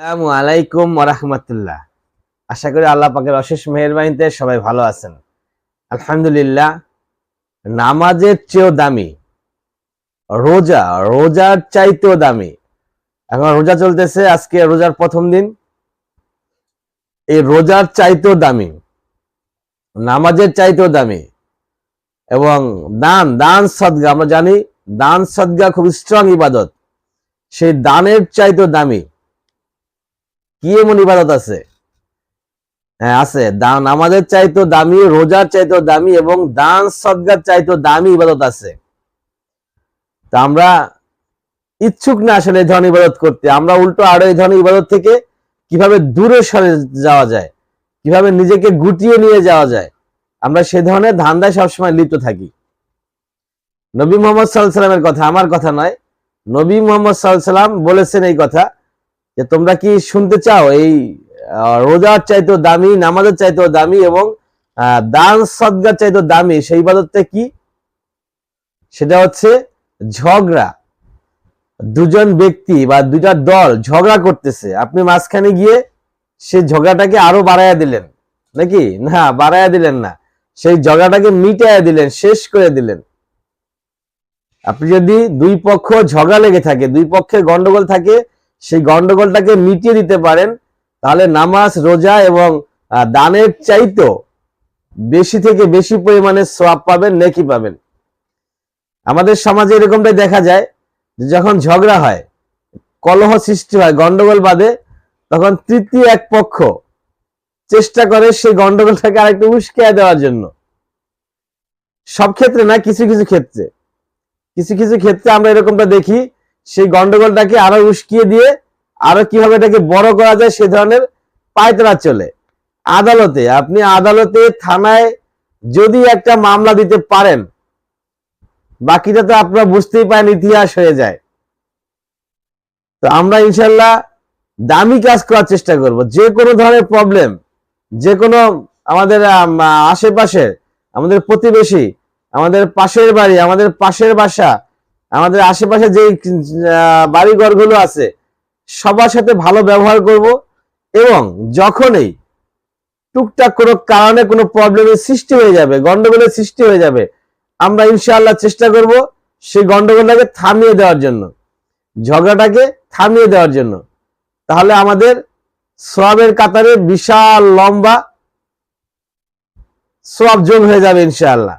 আসসালামু আলাইকুম ওরহমতুল্লাহ আশা করি আল্লাহ পাকের অশেষ মেহরবানিতে সবাই ভালো আছেন। আলহামদুলিল্লাহ, নামাজের চেয়েও দামি, রোজা, রোজার চাইতেও দামি। এখন রোজা চলতেছে, আজকে রোজার প্রথম দিন। এই রোজার চাইতেও দামি, নামাজের চাইতেও দামি। এবং দান দান সদগা, আমরা জানি দান সদগা খুব স্ট্রং ইবাদত। সেই দানের চাইতেও দামি। কি এমন ইবাদত আছে? হ্যাঁ আছে। দান আমাদের চাইতো দামি, রোজার চাইতো দামি এবং দান সদগার চাইতো দামি ইবাদত আছে। তা আমরা ইচ্ছুক না আসলে এই ধরনের ইবাদত করতে। আমরা উল্টো আরও এই ধরনের ইবাদত থেকে কীভাবে দূরে সরে যাওয়া যায়, কীভাবে নিজেকে গুটিয়ে নিয়ে যাওয়া যায়, আমরা সে ধরনের ধান্দায় সবসময় লিপ্ত থাকি। নবী মোহাম্মদ সাল্লামের কথা আমার কথা নয়। নবী মোহাম্মদ সাল্লাম বলেছেন এই কথা। যে তোমরা কি শুনতে চাও এই রোজার চাইতেও দামি, নামাজের চাইতেও দামি এবং দান সদগার চাইতেও দামি, সেই ইবাদতটা কি? সেটা হচ্ছে ঝগড়া। দুজন ব্যক্তি বা দুটা দল ঝগড়া করতেছে। আপনি মাঝখানে গিয়ে সেই ঝগড়াটাকে আরও বাড়াইয়া দিলেন। নাকি? না, বাড়াইয়া দিলেন না। সেই ঝগড়াটাকে মিটাইয়া দিলেন, শেষ করে দিলেন। আপনি যদি দুই পক্ষ ঝগড়া লেগে থাকে, দুই পক্ষের গন্ডগোল থাকে সেই গন্ডগোলটাকে মিটিয়ে দিতে পারেন, তাহলে নামাজ, রোজা এবং দানের চাইতো বেশি থেকে বেশি পরিমাণে সোয়াব পাবেন, নেকি পাবেন। আমাদের সমাজে এরকমটাই দেখা যায় যখন ঝগড়া হয়, কলহ সৃষ্টি হয়, গন্ডগোল বাদে তখন তৃতীয় এক পক্ষ চেষ্টা করে সেই গন্ডগোলটাকে আরেকটু উস্কিয়ে দেওয়ার জন্য। সব ক্ষেত্রে না, কিছু কিছু ক্ষেত্রে। কিছু কিছু ক্ষেত্রে আমরা এরকমটা দেখি সেই গন্ডগোলটাকে আরও উস্কিয়ে দিয়ে আরও কীভাবে এটাকে বড় করা যায় সে ধরনের পায়তারা চলে। আদালতে, আপনি আদালতে, থানায় যদি একটা মামলা দিতে পারেন, বাকিটা তো আপনারা বুঝতেই পারেন ইতিহাস হয়ে যায়। তো আমরা ইনশাল্লাহ দামি কাজ করার চেষ্টা করব। যে কোনো ধরনের প্রবলেম যে কোনো আমাদের আশেপাশে আমাদের প্রতিবেশী, আমাদের পাশের বাড়ি, আমাদের পাশের বাসা আমাদের আশেপাশে যে বাড়ি ঘরগুলো আছে, সবার সাথে ভালো ব্যবহার করব এবং যখনই টুকটাক কোনো কারণে কোনো প্রবলেমের সৃষ্টি হয়ে যাবে, গন্ডগোলের সৃষ্টি হয়ে যাবে, আমরা ইনশাআল্লাহ চেষ্টা করব সেই গন্ডগোলটাকে থামিয়ে দেওয়ার জন্য, ঝগড়াটাকে থামিয়ে দেওয়ার জন্য। তাহলে আমাদের সোয়াবের কাতারে বিশাল লম্বা সোয়াব যোগ হয়ে যাবে ইনশাআল্লাহ।